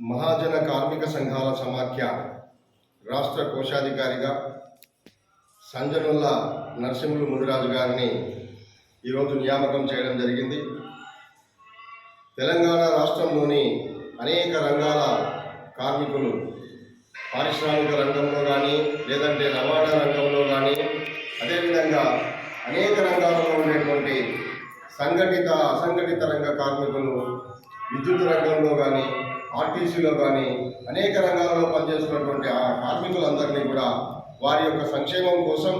మహాజన కార్మిక సంఘాల సమాఖ్య రాష్ట్ర కోశాధికారిగా సంజనుల్లా నరసింహులు మునిరాజు గారిని ఈరోజు నియామకం చేయడం జరిగింది. తెలంగాణ రాష్ట్రంలోని అనేక రంగాల కార్మికులు పారిశ్రామిక రంగంలో కానీ లేదంటే రవాణా రంగంలో కానీ అదేవిధంగా అనేక రంగాలలో ఉండేటువంటి సంఘటిత అసంఘటిత రంగ కార్మికులు విద్యుత్ రంగంలో కానీ ఆర్టీసీలో కానీ అనేక రంగాలలో పనిచేస్తున్నటువంటి ఆ కార్మికులందరినీ కూడా వారి యొక్క సంక్షేమం కోసం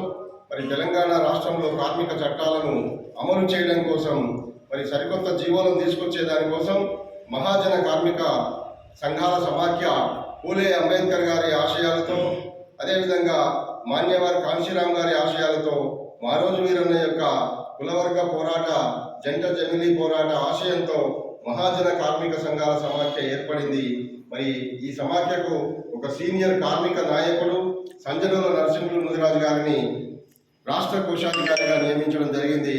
మరి తెలంగాణ రాష్ట్రంలో కార్మిక చట్టాలను అమలు చేయడం కోసం మరి సరికొత్త జీవోలను తీసుకొచ్చే దానికోసం మహాజన కార్మిక సంఘాల సమాఖ్య పూలే అంబేద్కర్ గారి ఆశయాలతో అదేవిధంగా మాన్యవారి కాంశీరామ్ గారి ఆశయాలతో మారోజు వీరన్న యొక్క కులవర్గ పోరాట జంట జమిలీ పోరాట ఆశయంతో మహాజన కార్మిక సంఘాల సమాఖ్య ఏర్పడింది. మరి ఈ సమాఖ్యకు ఒక సీనియర్ కార్మిక నాయకుడు సంజనుల నరసింహులు ముదిరాజు గారిని రాష్ట్ర కోశాధికారిగా నియమించడం జరిగింది.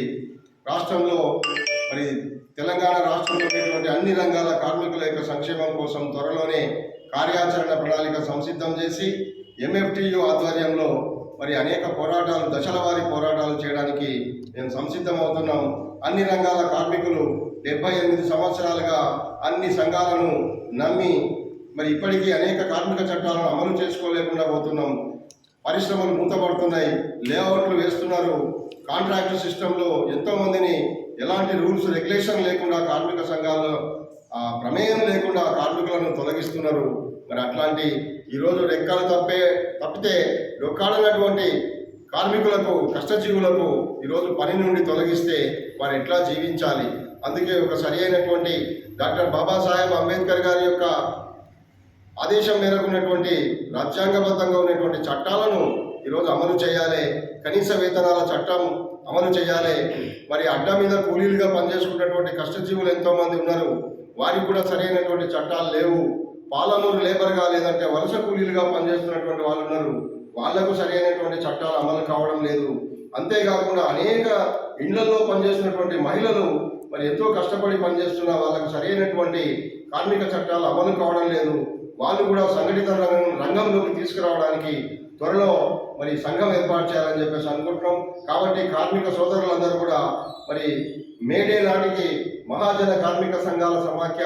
రాష్ట్రంలో మరి తెలంగాణ రాష్ట్రంలో ఉన్నటువంటి అన్ని రంగాల కార్మికుల యొక్క సంక్షేమం కోసం త్వరలోనే కార్యాచరణ ప్రణాళిక సంసిద్ధం చేసి ఎంఎఫ్టియు ఆధ్వర్యంలో మరి అనేక పోరాటాలు దశల వారి పోరాటాలు చేయడానికి మేము సంసిద్ధమవుతున్నాం. అన్ని రంగాల కార్మికులు డెబ్బై ఎనిమిది సంవత్సరాలుగా అన్ని సంఘాలను నమ్మి మరి ఇప్పటికీ అనేక కార్మిక చట్టాలను అమలు చేసుకోలేకుండా పోతున్నాం. పరిశ్రమలు మూతపడుతున్నాయి లేఅవుట్లు వేస్తున్నారు. కాంట్రాక్ట్ సిస్టంలో ఎంతోమందిని ఎలాంటి రూల్స్ రెగ్యులేషన్ లేకుండా కార్మిక సంఘాల్లో ఆ, ప్రమేయం లేకుండా కార్మికులను తొలగిస్తున్నారు. మరి అట్లాంటి ఈరోజు రెక్కలు తప్పే తప్పితే రొక్కాడనటువంటి కార్మికులకు కష్టజీవులకు ఈరోజు పని నుండి తొలగిస్తే వారు ఎట్లా జీవించాలి? అందుకే ఒక సరి అయినటువంటి డాక్టర్ బాబాసాహెబ్ అంబేద్కర్ గారి యొక్క ఆదేశం మేరకు ఉన్నటువంటి రాజ్యాంగబద్ధంగా ఉన్నటువంటి చట్టాలను ఈరోజు అమలు చేయాలి కనీస వేతనాల చట్టం అమలు చేయాలి. మరి అడ్డ మీద కూలీలుగా పనిచేసుకున్నటువంటి కష్టజీవులు ఎంతోమంది ఉన్నారు. వారికి కూడా సరైనటువంటి చట్టాలు లేవు. పాలనూరు లేబర్గా లేదంటే వలస కూలీలుగా పనిచేస్తున్నటువంటి వాళ్ళు ఉన్నారు. వాళ్ళకు సరైనటువంటి చట్టాలు అమలు కావడం లేదు. అంతేకాకుండా అనేక ఇండ్లలో పనిచేస్తున్నటువంటి మహిళలు మరి ఎంతో కష్టపడి పనిచేస్తున్న వాళ్ళకు సరైనటువంటి కార్మిక చట్టాలు అమలు కావడం లేదు. వాళ్ళు కూడా సంఘటిత రంగం రంగంలోకి తీసుకురావడానికి త్వరలో మరి సంఘం ఏర్పాటు చేయాలని చెప్పేసి అనుకుంటున్నాం. కాబట్టి కార్మిక సోదరులందరూ కూడా మరి మేడే నాటికి మహాజన కార్మిక సంఘాల సమాఖ్య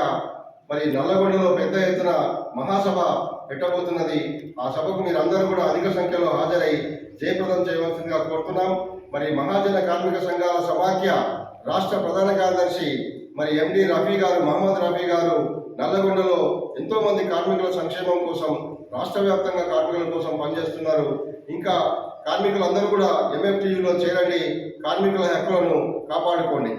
మరి నల్లగొండలో పెద్ద ఎత్తున మహాసభ పెట్టబోతున్నది. ఆ సభకు మీరు అందరూ కూడా అధిక సంఖ్యలో హాజరై జయప్రదం చేయవలసిందిగా కోరుతున్నాం. మరి మహాజన కార్మిక సంఘాల సమాఖ్య రాష్ట్ర ప్రధాన కార్యదర్శి మరి ఎండి రఫీ గారు మహమ్మద్ రఫీ గారు నల్లగొండలో ఎంతో మంది కార్మికుల సంక్షేమం కోసం రాష్ట్ర వ్యాప్తంగా కార్మికుల కోసం పనిచేస్తున్నారు. ఇంకా కార్మికులందరూ కూడా ఎంఎఫ్టీయూలో చేరండి. కార్మికుల హక్కులను కాపాడుకోండి.